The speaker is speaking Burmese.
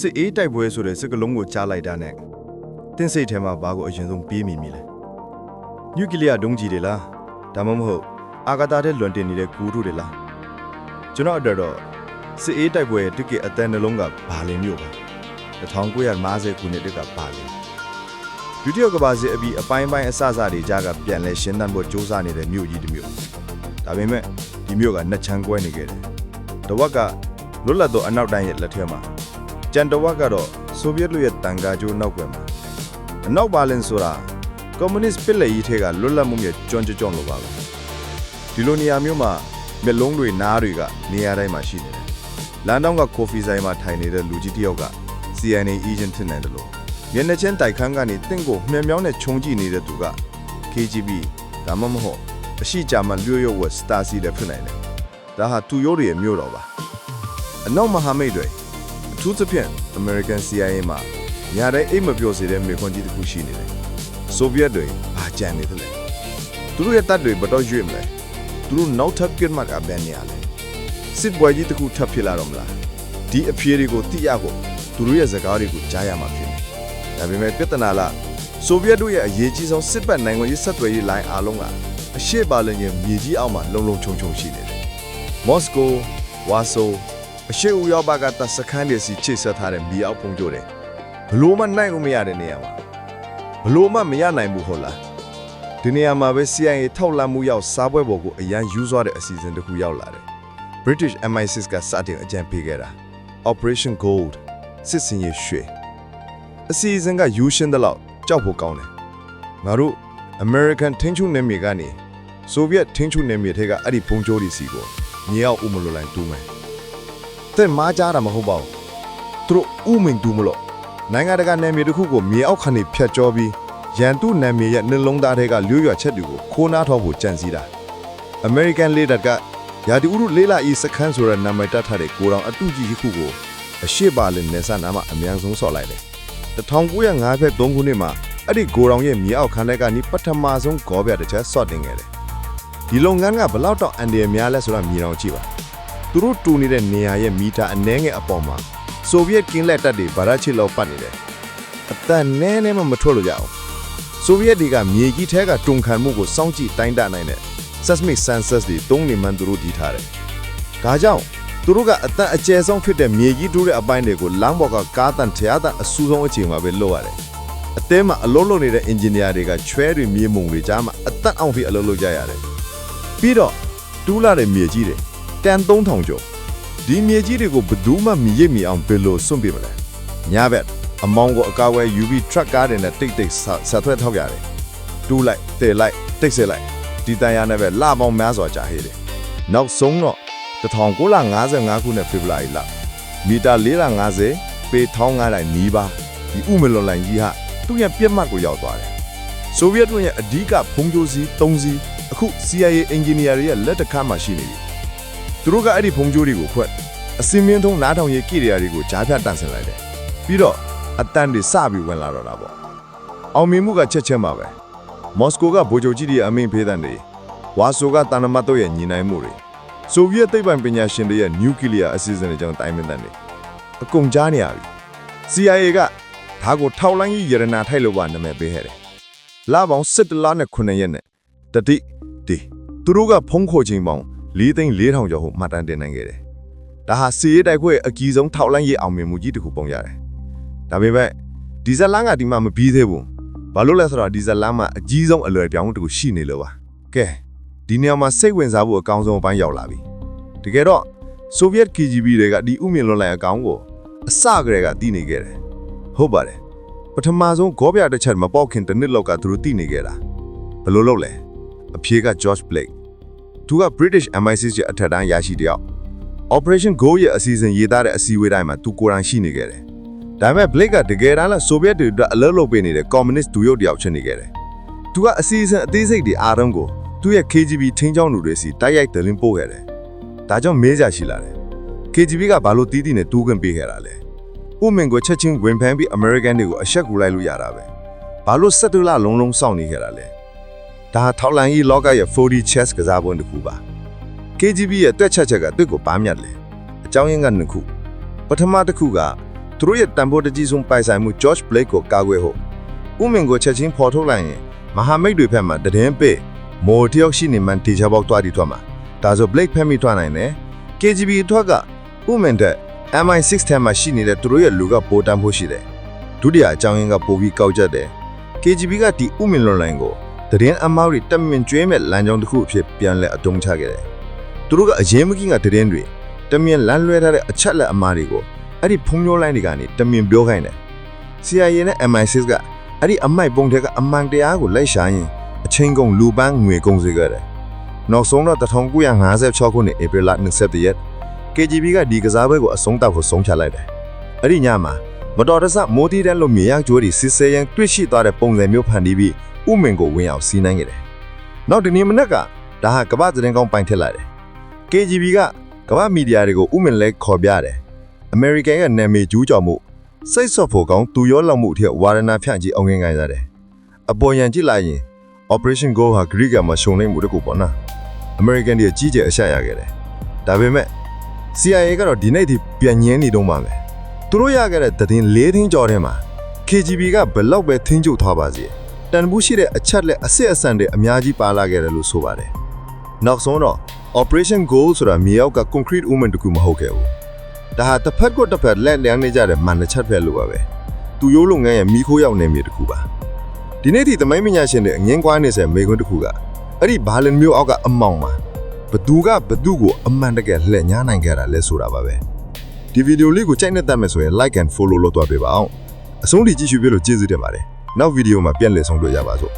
စစ်အေးတိုက်ပွဲဆိုတဲ့စကလုံးကိုကြားလိုက်တာနဲ့တင်းစိတ်ထဲမှာဘာကိုအရင်ဆုံးပြေးမိမိလဲနျူကလ িয়ার ဒုံးကြီးတွေလားဒါမှမဟုတ်အာကာသထဲလွန်တင်နေတဲ့ကူတို့တွေလားကျွန်တော်အတွက်တော့စစ်အေးတိုက်ပွဲရဲ့တစ်ကစ်အတန်နှလုံးကဘာလင်မြို့ပါ1950ခုနှစ်တက်ကဘာလင်ဒုတိယကမ္ဘာစစ်အပြီးအပိုင်းပိုင်းအစအစတွေကြားကပြန်လဲရှင်းတန်းဖို့စ조사နေတဲ့မြို့ကြီးတစ်မြို့ဒါပေမဲ့ဒီမြို့ကနှစ်ချမ်းကွဲနေခဲ့တယ်တဝက်ကလွတ်လပ်သောအနောက်တိုင်းရဲ့လက်ထဲမှာ ကျန်တဝက်ကတော့ဆိုဗီယက်လူရဲ့တန်ကာကျိုးနောက်ွယ်မှာအနောက်ပါလင်ဆိုတာကွန်မြူနစ်ပစ်လက်ရေးထဲကလွတ်လပ်မှုရဲ့ကျွမ်းကြွကျွမ်းလိုပါပဲဒီလိုနေရာမျိုးမှာမျက်လုံးတွေနားတွေကနေရာတိုင်းမှာရှိနေတယ်လန်ဒေါင်းကကိုဖီဆိုင်မှာထိုင်နေတဲ့လူကြီးတစ်ယောက်က CNA agent ဖြစ်နေတယ်လို့မျက်နှာချင်းတိုက်ခန်းကနေတင့်ကိုမျက်မြောင်းနဲ့ခြုံကြည့်နေတဲ့သူက KGB ဒါမှမဟုတ်အရှိကြမှာလျှို့ရွဝက်စတာစီတဲ့ဖြစ်နိုင်တယ်ဒါဟာသူရိုးတွေရဲ့မျိုးတော်ပါအနောက်မဟာမိတ်တွေအ ထူးသဖြင့် American CIA မှာညာတဲ့အိတ်မပြောစေတဲ့မြေခွန်းကြီးတစ်ခုရှိနေတယ်။ဆိုဗီယက်တွေဘာကြံနေသလဲ။သူတို့ရဲ့တပ်တွေဘယ်တော့ရွေ့မလဲ။သူတို့နောက်ထပ်ပြစ်မှတ်ကဘယ်နေရလဲ။စစ်ပွဲကြီးတစ်ခုထပ်ဖြစ်လာတော့မလား။ဒီအဖြေတွေကိုသိရဖို့သူတို့ရဲ့စကားတွေကိုကြားရမှာဖြစ်တယ်။ဒါပေမဲ့ပြဿနာလားဆိုဗီယက်တို့ရဲ့အရေးကြီးဆုံးစစ်ပတ်နိုင်ငံရေးဆက်သွယ်ရေးလိုင်းအားလုံးကအရှေ့ပါလင်ရဲ့မြေကြီးအောက်မှာလုံလုံခြုံခြုံရှိနေတယ်။မော်စကိုဝါဆို အရှိဥရောပကတစခန်းတွေစီချိတ်ဆက်ထားတဲ့မြေအောက်ပုံကြိုတယ်ဘလို့မှနိုင်လို့မရတဲ့နေရာမှာဘလို့မှမရနိုင်ဘူးဟုတ်လားဒီနေရာမှာပဲ CIA ထောက်လန့်မှုရောက်စားပွဲပေါ်ကိုအရန်ယူသွားတဲ့အစီအစဉ်တစ်ခုရောက်လာတယ် British MI6 ကစတင်အကြံပေးခဲ့တာ Operation Gold စစ်စင်ရေးရွှေအစီအစဉ်ကယူရှင်းတဲ့လောက်ကြောက်ဖို့ကောင်းတယ်ငါတို့ American ထင်းချုနယ်မြေကနေ Soviet ထင်းချုနယ်မြေထဲကအဲ့ဒီပုံကြိုးတွေစီကိုမြေအောက်ဥမလိုလိုင်းတူးမယ် တဲ့မားကြတာမဟုတ်ပါဘူးသူတို့ဥမင်တူမလို့နိုင်ငံတကာနယ်မြေတစ်ခုကိုမြေအောက်ခဏဖြတ်ကျော်ပြီးရန်သူနယ်မြေရဲ့နှလုံးသားတွေကလျှို့ရွာချက်တွေကိုခိုးနားထောင်ဖို့ကြံစည်တာ American leader ကရာဒီဥရုလေးလာဤစခန်းဆိုတဲ့နာမည်တပ်ထားတဲ့ကိုတောင်အတူကြီးတစ်ခုကိုအရှိပါလင်နေဆန်နာမှာအများဆုံးဆော်လိုက်တယ်1953ခုနှစ်မှာအဲ့ဒီကိုတောင်ရဲ့မြေအောက်ခန်းထဲကနီးပထမဆုံးဂောပြတစ်ချက်ဆော့တင်ခဲ့တယ်ဒီလုပ်ငန်းကဘလောက်တော့အန်ဒီရများလဲဆိုတာမြင်အောင်ကြည့်ပါ သူတို့တူနေတဲ့နေရာရဲ့မီတာအနည်းငယ်အပေါ်မှာဆိုဗီယက်ကင်းလက်တပ်တွေဗရာချစ်လောက်ပတ်နေတယ်။အတန်နည်းနည်းမှမထွက်လို့ရအောင်။ဆိုဗီယက်တွေကမြေကြီးထဲကတုန်ခံမှုကိုစောင့်ကြည့်တိုင်းတာနိုင်တဲ့ seismic sensors တွေတုံးနေမှန်သူတို့ဒီထားတယ်။ဒါကြောင့်သူတို့ကအတန်အကျယ်ဆုံးဖြစ်တဲ့မြေကြီးတူးတဲ့အပိုင်းတွေကိုလမ်းပေါ်ကကားတန်ထရားတန်အဆူဆုံးအချိန်မှာပဲလုပ်ရတယ်။အသင်းမှာအလုပ်လုပ်နေတဲ့ engineer တွေကချွဲတွေမြေမုံတွေကြားမှာအတန်အောင်ထိအလုပ်လုပ်ကြရတယ်။ပြီးတော့တူးလာတဲ့မြေကြီးတွေ တန်3000ကျော်ဒီမြေကြီးတွေကိုဘယ်သူမှမရိပ်မီအောင်ဘယ်လိုစွန့်ပြမလဲညာဘက်အမောင်းကိုအကာအကွယ် UV truck ကားတွေနဲ့တိတ်တိတ်ဆက်သွဲထောက်ရတယ်တူးလိုက်တဲလိုက်တိတ်ဆက်လိုက်ဒီတန်ရနဲ့ပဲလပေါင်းများစွာကြာဟေးတယ်နောက်ဆုံးတော့1955ခုနှစ်ဖေဖော်ဝါရီလမီတာ450ပေ1500နီးပါးဒီဥမလွန်လိုင်းကြီးဟာသူ့ရဲ့ပြက်မှတ်ကိုရောက်သွားတယ်ဆိုဗီယက်တို့ရဲ့အဓိကဖုံးကြိုးစီ3စီးအခု CIA engineer တွေရဲ့လက်တခါမှရှိနေပြီ သူတို့ကအဲ့ဒီဖုံကြိုးတွေကိုခွက်အစင်းမင်းထုံးနားထောင်ရေးကိရိယာတွေကိုကြားဖြတ်တန့်ဆင်လိုက်တယ်ပြီးတော့အတန်တွေစပြီးဝင်လာတော့တာပေါ့အောင်မြင်မှုကချက်ချင်းပါပဲမော်စကိုကဗိုလ်ချုပ်ကြီးတွေအမိန့်ဖေးတဲ့တွေဝါဆိုကတန်နမတ်တို့ရဲ့ညီနိုင်မှုတွေဆိုဗီယက်သိပ္ပံပညာရှင်တွေရဲ့နျူကလ িয়ার အစီအစဉ်တွေကြောင့်တိုင်းမင်းတဲ့တွေအကုန်ကြားနေရပြီ CIA ကဒါကိုထောက်လိုင်းကြီးရတနာထိုက်လို့ပါနာမည်ပေးခဲ့တယ်လာပေါင်း7လနဲ့9ရက်နဲ့တတိဒီသူတို့ကဖုံးခိုခြင်းပေါင်း 4သိန်း4000ကျော်ဟုမှတ်တမ်းတင်နိုင်ခဲ့တယ်။ဒါဟာစီရေးတိုက်ခွဲအကြီးဆုံးထောက်လိုင်းရေးအောင်မြင်မှုကြီးတစ်ခုပုံရတယ်။ဒါပေမဲ့ဒီဇယ်လန်ကဒီမှာမပြီးသေးဘူး။ဘာလို့လဲဆိုတော့ဒီဇယ်လန်မှာအကြီးဆုံးအလွယ်ပြောင်းတစ်ခုရှိနေလို့ပါ။ကဲဒီနေရာမှာစိတ်ဝင်စားဖို့အကောင်းဆုံးအပိုင်းရောက်လာပြီ။တကယ်တော့ဆိုဗီယက် KGB တွေကဒီဥမြင့်လွန်လိုက်အကောင်ကိုအစကတည်းကတည်နေခဲ့တယ်။ဟုတ်ပါတယ်။ပထမဆုံးဂောပြတစ်ချက်မပေါက်ခင်တစ်နှစ်လောက်ကသူတို့တည်နေခဲ့တာ။ဘယ်လိုလုပ်လဲ။အဖြေက George Blake သူက British MI6 ရဲ့အထက်တန်းရရှိတယောက် Operation Go ရဲ့အစီအစဉ်ရေးသားတဲ့အစည်းအဝေးတိုင်းမှာသူကိုယ်တိုင်ရှိနေခဲ့တယ်။ဒါပေမဲ့ Blake ကတကယ်တမ်းလဲဆိုဗီယက်တွေအတွက်အလုပ်လုပ်ပေးနေတဲ့ Communist ဒူရုပ်တယောက်ဖြစ်နေခဲ့တယ်။သူကအစီအစဉ်အသေးစိတ်တွေအားလုံးကိုသူ့ရဲ့ KGB ထိန်းချောင်းလူတွေစီတိုက်ရိုက်တယ်လင်းပို့ခဲ့တယ်။ဒါကြောင့်မေးကြရှိလာတယ်။ KGB ကဘာလို့တီးတီးနဲ့တူးခွင့်ပေးခဲ့တာလဲ။ဥမင်ကိုချက်ချင်းဝင်ဖမ်းပြီး American တွေကိုအဆက်ကူလိုက်လို့ရတာပဲ။ဘာလို့ဆက်တူလာလုံးလုံးစောင့်နေခဲ့တာလဲ။ ဒါထောက်လန်ကြီးလောကရဲ့ 4D chess ကစားပွဲတစ်ခုပါ KGB ရဲ့တွက်ချက်ချက်ကသူ့ကိုပါမြတ်လေအကြောင်းရင်းကနှစ်ခုပထမတစ်ခုကသူတို့ရဲ့တန်ဖိုးတကြီးဆုံးပိုင်ဆိုင်မှု George Blake ကိုကာကွယ်ဖို့ဥမင်ကိုချက်ချင်းဖော်ထုတ်လိုက်ရင်မဟာမိတ်တွေဖက်မှတည်င်းပေးမိုတယောက်ရှိနေမှတေချာပေါက်သွားတီထွက်မှာဒါဆို Blake ဖက်မိထွက်နိုင်တယ် KGB အထွက်ကဥမင်တဲ့ MI6 ထဲမှာရှိနေတဲ့သူတို့ရဲ့လူကပိုတန်ဖို့ရှိတယ်ဒုတိယအကြောင်းရင်းကပိုပြီးကောက်ချက်တယ် KGB ကဒီဥမင်လွန်လိုင်းကို တည်င်းအမောက်တွေတက်မြင့်ကျွေးမဲ့လမ်းကြောင်းတစ်ခုအဖြစ်ပြန်လဲအတုံးချခဲ့တယ်သူတို့ကအရင်မကင်းကတည်င်းတွေတမင်လမ်းလွဲထားတဲ့အချက်လက်အမားတွေကိုအဲ့ဒီဖုံးမျိုးလိုင်းတွေကနေတမင်ပြောခိုင်းတယ် CIA နဲ့ MI6 ကအဲ့ဒီအမိုက်ပုံတွေကအမှန်တရားကိုလိုက်ရှာရင်အချင်းကုန်လူပန်းငွေကုန်စေခဲ့တယ်နောက်ဆုံးတော့1956ခုနှစ်ဧပြီလ27ရက် KGB ကဒီကစားပွဲကိုအဆုံးသတ်ဖို့ဆုံးဖြတ်လိုက်တယ်အဲ့ဒီညမှာမတော်တဆမိုးတီးတဲ့လို့မြေရောက်ကျိုးတွေစစ်ဆေးရန်တွေ့ရှိသွားတဲ့ပုံစံမျိုးဖန်တီးပြီး ဥမင်ကိုဝင်အောင်စီးနှင်းခဲ့တယ်နောက်ဒီနေ့မနက်ကဒါဟာကမ္ဘာသတင်းကောင်းပိုင်ထက်လာတယ် KGB ကကမ္ဘာမီဒီယာတွေကိုဥမင်လဲခေါ်ပြတယ် American ရဲ့နာမည်ကျူးကျော်မှုစိတ်ဆော့ဖို့ကောင်းသူရောလောက်မှုအထက်ဝါရဏဖြန့်ကြီးအောင်ငင်းခိုင်းကြတယ်အပေါ်ယံကြည့်လိုက်ရင် Operation Go ဟာ Greek ကမရှုံနိုင်မှုတကူပေါ့နော် American တွေကြီးကျယ်အရှက်ရခဲ့တယ်ဒါပေမဲ့ CIA ကတော့ဒီနေ့ထိပြန်ညင်းနေတော့မှာပဲသူတို့ရခဲ့တဲ့သတင်း၄ထင်းကျော်ထဲမှာ KGB ကဘယ်လောက်ပဲထင်းကျုပ်ထားပါစေ တန်ဖိုးရှိတဲ့အချက်လက်အစစ်အဆန်တွေအများကြီးပါလာခဲ့တယ်လို့ဆိုပါတယ်နောက်ဆုံးတော့ Operation Goal ဆိုတာမြေအောက်က concrete woman တကူမဟုတ်ခဲ့ဘူးဒါဟာတစ်ဖက်ကိုတစ်ဖက်လက်လျားနေကြတဲ့မန်တစ်ချက်ဖက်လို့ပါပဲသူရိုးလုပ်ငန်းရဲ့မိခိုးရောက်နေမြေတကူပါဒီနေ့ထိသမိုင်းပညာရှင်တွေအငင်းကွာနေစေမိခွန်းတကူကအဲ့ဒီဘာလင်မျိုးအောက်ကအမောင်မှာဘသူကဘသူကိုအမှန်တကယ်လှည့်ညားနိုင်ကြတာလဲဆိုတာပါပဲဒီဗီဒီယိုလေးကိုကြိုက်နေတတ်မယ်ဆိုရင် like and follow လုပ်တော့ပေးပါအောင်အဆုံးထိကြည့်ရှုပြလို့ကျေးဇူးတင်ပါတယ် နောက်ဗီဒီယိုမှာပြန်လည်ဆုံတွေ့ကြပါစို့